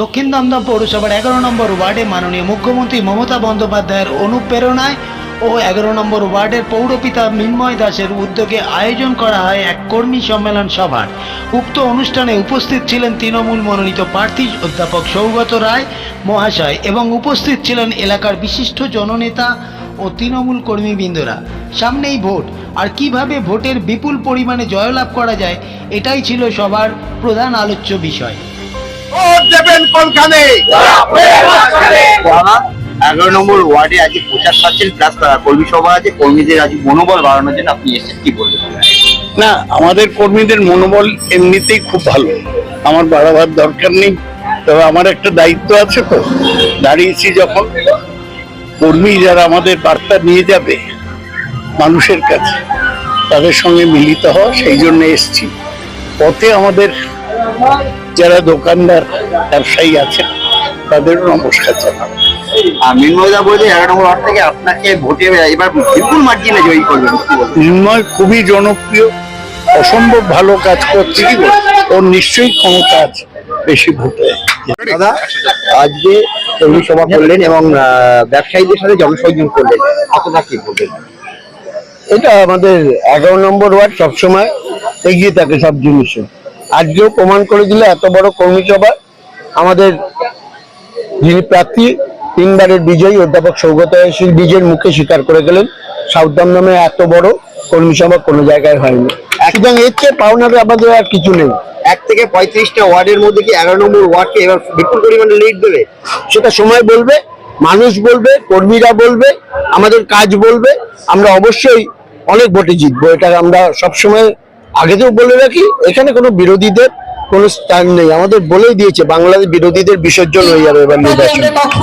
দক্ষিণ দমদম পৌরসভার এগারো নম্বর ওয়ার্ডে মাননীয় মুখ্যমন্ত্রী মমতা বন্দ্যোপাধ্যায়ের অনুপ্রেরণায় ও এগারো নম্বর ওয়ার্ডের পৌরপিতা মিন্ময় দাসের উদ্যোগে আয়োজন করা হয় এক কর্মী সম্মেলন সভার। উক্ত অনুষ্ঠানে উপস্থিত ছিলেন তৃণমূল মনোনীত প্রার্থী অধ্যাপক সৌগত রায় মহাশয় এবং উপস্থিত ছিলেন এলাকার বিশিষ্ট জননেতা ও তৃণমূল কর্মীবৃন্দরা। সামনেই ভোট। আর কীভাবে ভোটের বিপুল পরিমাণে জয়লাভ করা যায়, এটাই ছিল সবার প্রধান আলোচ্য বিষয়। ভোট দেবেন কোনখানে? এগারো নম্বর ওয়ার্ডে আজ প্রচার পাচ্ছেন প্লাস কর্মী সভা আছে কর্মীদের আজ মনোবল বাড়ানোর জন্য আপনি এসেছেন কি বলবেন? না আমাদের কর্মীদের মনোবল এমনিতেই খুব ভালো। আমার বাড়াবার দরকার নেই তবে আমার একটা দায়িত্ব আছে তো। দাঁড়িয়েছি যখন কর্মী যারা আমাদের বার্তা নিয়ে যাবে মানুষের কাছে তাদের সঙ্গে মিলিত হওয়া সেই জন্য এসছি। পথে আমাদের যারা দোকানদার ব্যবসায়ী আছেন তাদেরও নমস্কার জানাব। আর বলছে এগারো নম্বর ওয়ার্ড থেকে আপনাকে ভোটে এবার বিপুল মার্জিনে জয়ী করবেন কি খুবই জনপ্রিয় অসম্ভব ভালো কাজ করছে কি নিশ্চয়ই ক্ষমতা আছে বেশি ভোটে। দাদা আজকে কর্মী সভা করলেন এবং আহ, ব্যবসায়ীদের সাথে জনসংযোগ করলেন কতটা কি বলবেন? এটা আমাদের এগারো নম্বর ওয়ার্ড সবসময় এগিয়ে থাকে সব জিনিসে। আজকেও প্রমাণ করে দিলে এত বড় কর্মী সভা। আমাদের যিনি প্রার্থী তিনবারের বিজয়ী অধ্যাপক সৌগত বিজয়ের মুখে স্বীকার করে গেলেন সাউথ দমদমে এত বড় কর্মী সভা কোনো জায়গায় হয়নি। সুতরাং এর চেয়ে পাওনার আমাদের আর কিছু নেই। এক থেকে পঁয়ত্রিশটা ওয়ার্ডের মধ্যে কি এগারো নম্বর ওয়ার্ডকে এবার বিপুল পরিমাণে লিড দেবে? সেটা সময় বলবে মানুষ বলবে কর্মীরা বলবে আমাদের কাজ বলবে আমরা অবশ্যই অনেক ভোটে জিতবো এটা আমরা সবসময় আগেতেও বলে রাখি এখানে কোনো বিরোধীদের কোনো স্থান নেই। আমাদের বলেই দিয়েছে বাংলাদেশ বিরোধীদের বিসর্জন হয়ে যাবে এবার নির্বাচন।